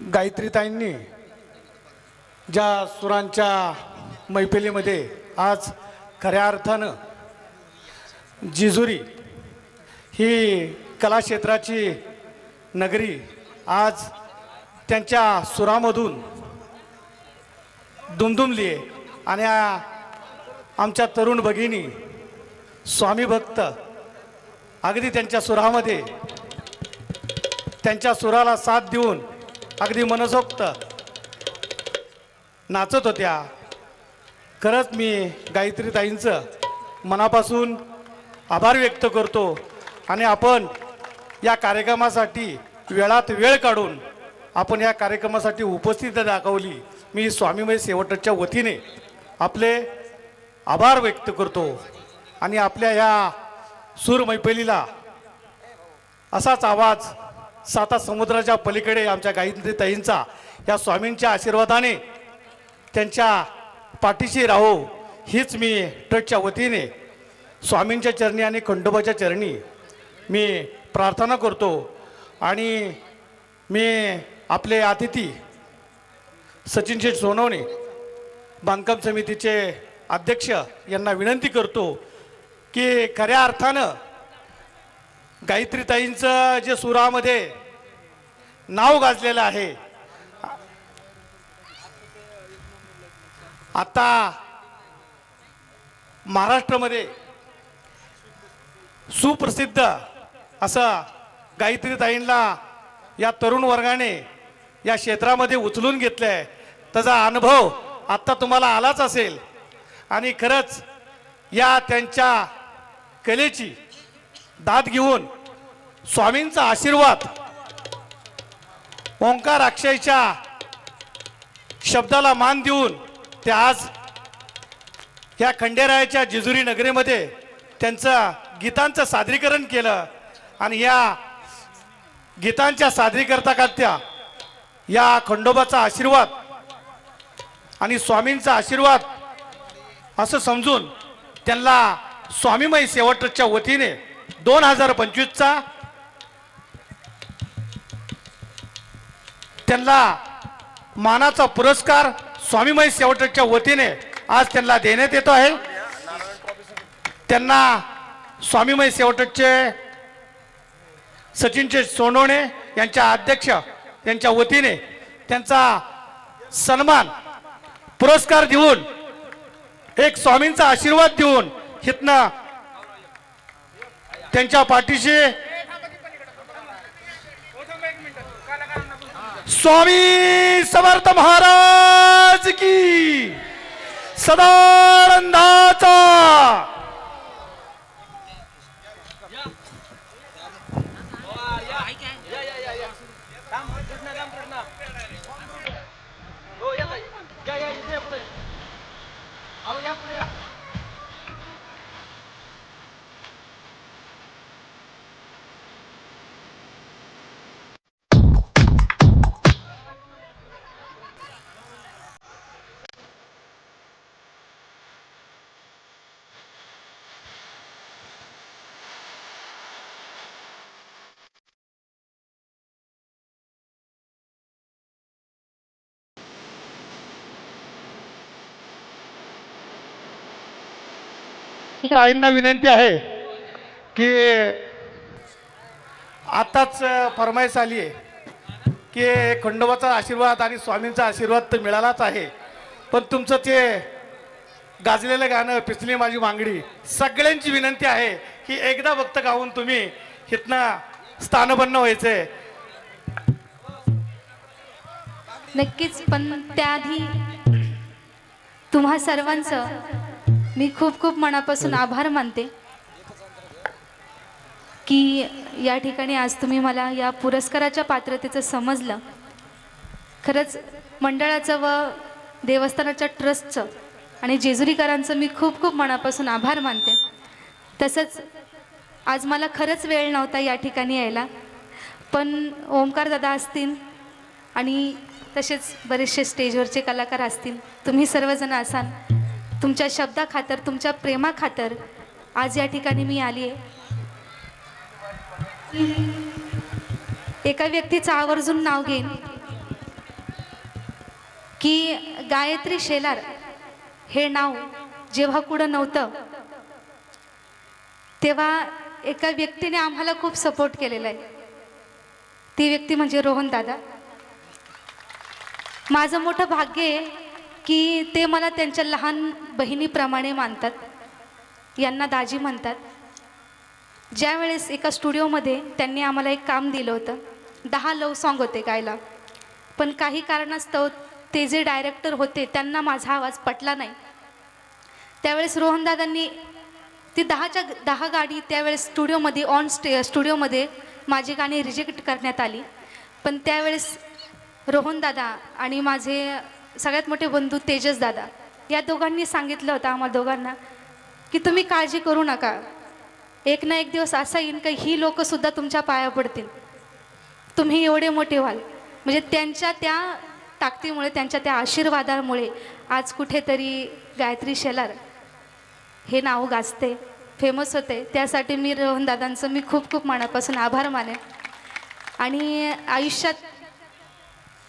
गायत्रीताईंनी ज्या सुरांच्या मैफिलीमध्ये आज खऱ्या अर्थानं जिजुरी ही कलाक्षेत्राची नगरी आज त्यांच्या सुरामधून दुमदुमली आहे. आणि आमच्या तरुण भगिनी स्वामी भक्त अगदी त्यांच्या सुरामध्ये त्यांच्या सुराला साथ देऊन अगदी मनसोक्त. नाचत होत्या. खरंच मी गायत्री ताईंचं मनापासून आभार व्यक्त करतो आणि आपण या कार्यक्रमासाठी वेळात वेळ काढून आपण या कार्यक्रमासाठी उपस्थिती दाखवली. मी स्वामीमय सेवटच्या वतीने आपले आभार व्यक्त करतो आणि आपल्या या सूर मैफिलीला असाच आवाज साता समुद्राच्या पलीकडे आमच्या गायत्री ताईंचा या स्वामींच्या आशीर्वादाने त्यांच्या पाठीशी राहो हीच मी ट्रस्टच्या वतीने स्वामींच्या चरणी आणि खंडोबाच्या चरणी मी प्रार्थना करतो. आणि मी आपले अतिथी सचिन शेठ सोनवणे बांधकाम समितीचे अध्यक्ष यांना विनंती करतो की खऱ्या अर्थानं गायत्रीताईंचं जे सुरामध्ये नाव गाजलेलं आहे. आता महाराष्ट्रामध्ये सुप्रसिद्ध असं गायत्रीताईंना या तरुण वर्गाने या क्षेत्रामध्ये उचलून घेतलं आहे त्याचा अनुभव आत्ता तुम्हाला आलाच असेल. आणि खरंच या त्यांच्या कलेची दाद घेऊन स्वामींचा आशीर्वाद. ओंकार अक्षयच्या शब्दाला मान देऊन ते आज या खंडेरायाच्या जेजुरी नगरीमध्ये त्यांचं गीतांचं सादरीकरण केलं आणि या गीतांच्या सादरीकरता करत्या या खंडोबाचा आशीर्वाद आणि स्वामींचा आशीर्वाद असं समजून त्यांना स्वामीमय सेवटच्या वतीने दोन हजार पंचवीसचा त्यांना मानाचा पुरस्कार स्वामीमय सेवटच्या वतीने आज त्यांना देण्यात येतो आहे. त्यांना स्वामीमय सेवटचे सचिनचे सोनवणे यांच्या अध्यक्ष यांच्या वतीने त्यांचा सन्मान पुरस्कार देऊन एक स्वामींचा आशीर्वाद देऊन हितनं त्यांच्या पाठीशी स्वामी समर्थ महाराज की। सदानंदाचा। आईंना विनंती आहे की आताच फरमाईश आली आहे की खंडोबाचा आशीर्वाद आणि स्वामींचा आशीर्वाद तर मिळालाच आहे. पण तुमचं ते गाजलेलं गाणं पिचली माझी मांगडी सगळ्यांची विनंती आहे की एकदा भक्त गाऊन तुम्ही इथनं स्थानबन्न व्हायचंय नक्कीच पण त्याआधी तुम्हा सर्वांचं मी खूप खूप मनापासून आभार मानते की या ठिकाणी आज तुम्ही मला या पुरस्काराच्या पात्रतेचं समजलं. खरंच मंडळाचं व देवस्थानाच्या ट्रस्टचं आणि जेजुरीकरांचं मी खूप खूप मनापासून आभार मानते. तसंच आज मला खरंच वेळ नव्हता या ठिकाणी यायला पण ओंकार दादा असतील आणि तसेच बरेचसे स्टेजवरचे कलाकार असतील तुम्ही सर्वजण असाल. तुमच्या शब्दाखातर तुमच्या प्रेमाखातर आज या ठिकाणी मी आली आहे. एका व्यक्तीचं आवर्जून नाव घेईन की गायत्री शेलार. हे नाव जेव्हा कुठं नव्हतं तेव्हा एका व्यक्तीने आम्हाला खूप सपोर्ट केलेला आहे. ती व्यक्ती म्हणजे रोहन दादा. माझं मोठं भाग्य आहे की ते मला त्यांच्या लहान बहिणीप्रमाणे मानतात. यांना दाजी म्हणतात. ज्यावेळेस एका स्टुडिओमध्ये त्यांनी आम्हाला एक काम दिलं होतं. दहा लव सॉन्ग होते गायला. पण काही कारणास्तव ते जे डायरेक्टर होते त्यांना माझा आवाज पटला नाही. त्यावेळेस रोहनदादांनी ती दहाच्या दहा गाडी त्यावेळेस स्टुडिओमध्ये ऑन स्टे स्टुडिओमध्ये माझी गाणी रिजेक्ट करण्यात आली. पण त्यावेळेस रोहनदादा आणि माझे सगळ्यात मोठे बंधू तेजस दादा. या दोघांनी सांगितलं होतं आम्हाला दोघांना की तुम्ही काळजी करू नका. एक ना एक दिवस असा येईन का ही लोकंसुद्धा तुमच्या पाया पडतील. तुम्ही एवढे मोठे व्हाल. म्हणजे त्यांच्या त्या ताकदीमुळे त्यांच्या त्या आशीर्वादामुळे आज कुठेतरी गायत्री शेलार हे नाव गाजते फेमस होते. त्यासाठी मी रोहनदादांचं मी खूप खूप मनापासून आभार मानेन. आणि आयुष्यात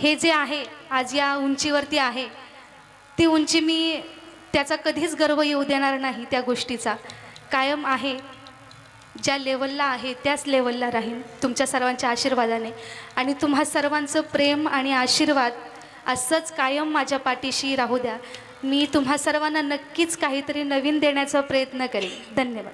हे जे आहे आज या उंचीवरती आहे ती उंची मी त्याचा कधीच गर्व येऊ देणार नाही त्या गोष्टीचा. कायम आहे ज्या लेवलला आहे त्याच लेवलला राहीन तुमच्या सर्वांच्या आशीर्वादाने. आणि तुम्हा सर्वांचं प्रेम आणि आशीर्वाद असंच कायम माझ्या पाठीशी राहू द्या. मी तुम्हा सर्वांना नक्कीच काहीतरी नवीन देण्याचा प्रयत्न करेन. धन्यवाद.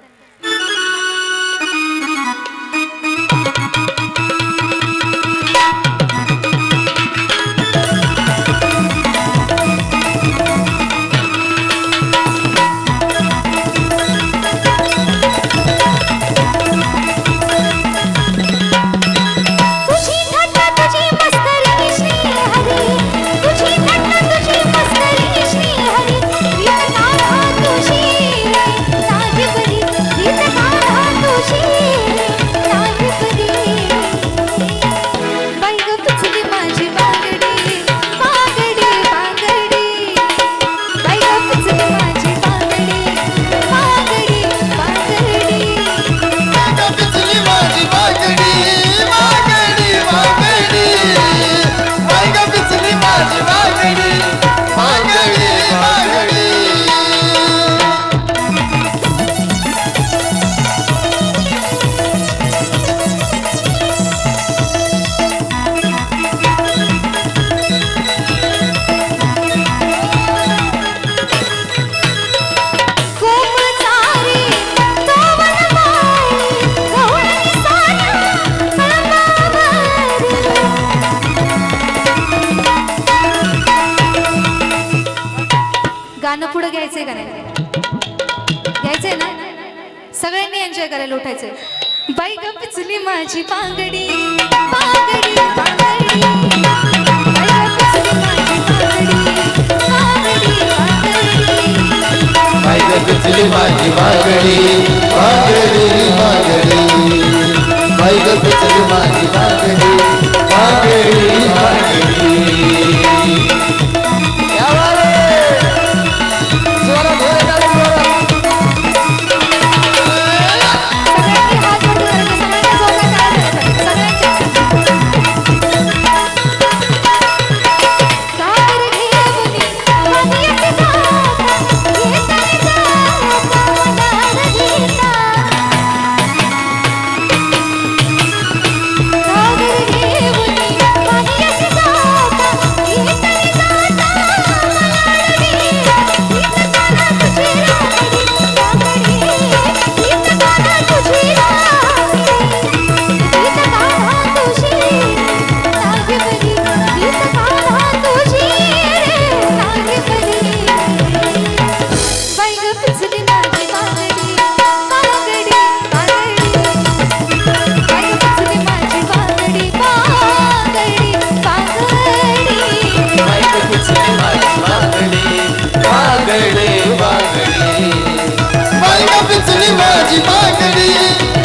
घ्यायचंय ना? सगळ्यांनी एन्जॉय करायला उठायचंय. बाई ग पिचली माझी बांगडी बांगडी बांगडी. पिचली माझी बांगडी बांगडी बांगडी. मागा पिचली माझी बागडी